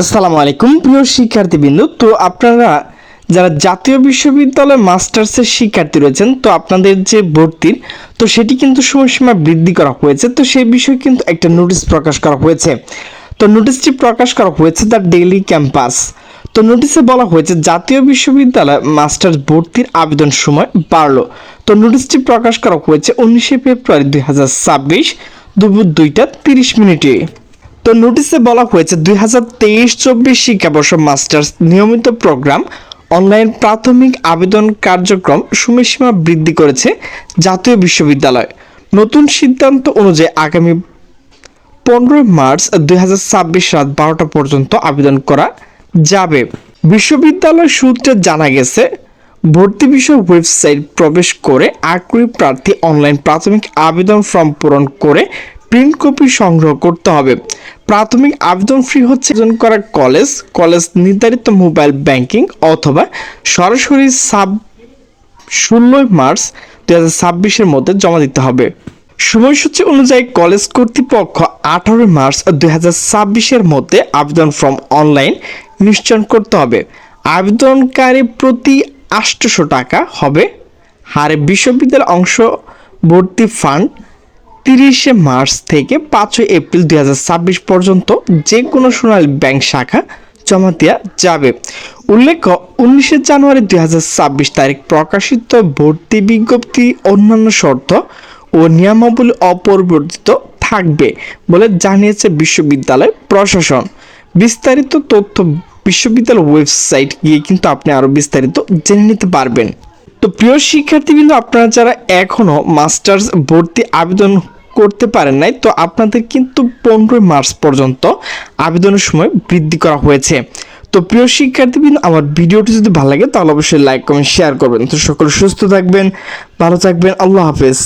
আসসালামু আলাইকুম। প্রিয় শিক্ষার্থীবৃন্দ, তো আপনারা যারা জাতীয় বিশ্ববিদ্যালয় মাস্টার্সের শিক্ষার্থী রয়েছেন, তো আপনাদের যে ভর্তির, তো সেটি কিন্তু সময়সীমা বৃদ্ধি করা হয়েছে। তো সেই বিষয়ে কিন্তু একটা নোটিশ প্রকাশ করা হয়েছে। তো নোটিশটি প্রকাশ করা হয়েছে দ্য ডেইলি ক্যাম্পাস। তো নোটিশে বলা হয়েছে, জাতীয় বিশ্ববিদ্যালয় মাস্টার্স ভর্তির আবেদন সময় বাড়লো। তো নোটিশটি প্রকাশ করা হয়েছে উনিশে ফেব্রুয়ারি দুই হাজার ছাব্বিশ, দুপুর দুইটা তিরিশ মিনিটে। তো নোটিশে বলা হয়েছে দুই হাজার তেইশ চব্বিশ শিক্ষাবর্ষ মাস্টার্স নিয়মিত প্রোগ্রাম, অনলাইন প্রাথমিক আবেদন কার্যক্রম সময়সীমা বৃদ্ধি করেছে জাতীয় বিশ্ববিদ্যালয়। নতুন সিদ্ধান্ত অনুযায়ী আগামী পনেরোই মার্চ দুই হাজার ছাব্বিশ রাত বারোটা পর্যন্ত আবেদন করা যাবে। বিশ্ববিদ্যালয় সূত্রে জানা গেছে, ভর্তি বিষয় ওয়েবসাইট প্রবেশ করে আগ্রহী প্রার্থী অনলাইন প্রাথমিক আবেদন ফর্ম পূরণ করে প্রিন্ট কপি সংগ্রহ করতে হবে। প্রাথমিক আবেদন ফ্রি হচ্ছে আবেদন করা কলেজ কলেজ নির্ধারিত মোবাইল ব্যাংকিং অথবা সরাসরি সাব ষোলোই মার্চ দু হাজার ছাব্বিশের মধ্যে জমা দিতে হবে। সময়সূচি অনুযায়ী কলেজ কর্তৃপক্ষ আঠারোই মার্চ দুই হাজার ছাব্বিশের মধ্যে আবেদন ফর্ম অনলাইন নিশ্চয়ন করতে হবে। আবেদনকারী প্রতি আটশোশো টাকা হবে। হারে বিশ্ববিদ্যালয় অংশ ভর্তি ফান্ড তিরিশে মার্চ থেকে পাঁচই এপ্রিল দুই হাজার ছাব্বিশ পর্যন্ত যে কোনো সোনালী ব্যাংক শাখা জমা দেওয়া যাবে। উল্লেখ্য, উনিশে জানুয়ারি দুই হাজার ছাব্বিশ তারিখ প্রকাশিত ভর্তি বিজ্ঞপ্তি অন্যান্য শর্ত ও নিয়মাবলী অপরিবর্তিত থাকবে বলে জানিয়েছে বিশ্ববিদ্যালয় প্রশাসন। বিস্তারিত তথ্য বিশ্ববিদ্যালয় ওয়েবসাইট গিয়ে কিন্তু আপনি আরও বিস্তারিত জেনে নিতে পারবেন। তো প্রিয় শিক্ষার্থীবৃন্দ আপনারা যারা এখনও মাস্টার্স ভর্তি আবেদন করতে পারেন নাই, তো আপনাদের কিন্তু পনেরোই মার্চ পর্যন্ত আবেদনের সময় বৃদ্ধি করা হয়েছে। তো প্রিয় শিক্ষার্থীবৃন্দ আমার ভিডিওটি যদি ভালো লাগে, তাহলে অবশ্যই লাইক কমেন্ট শেয়ার করবেন। তো সকলে সুস্থ থাকবেন, ভালো থাকবেন, আল্লাহ হাফেজ।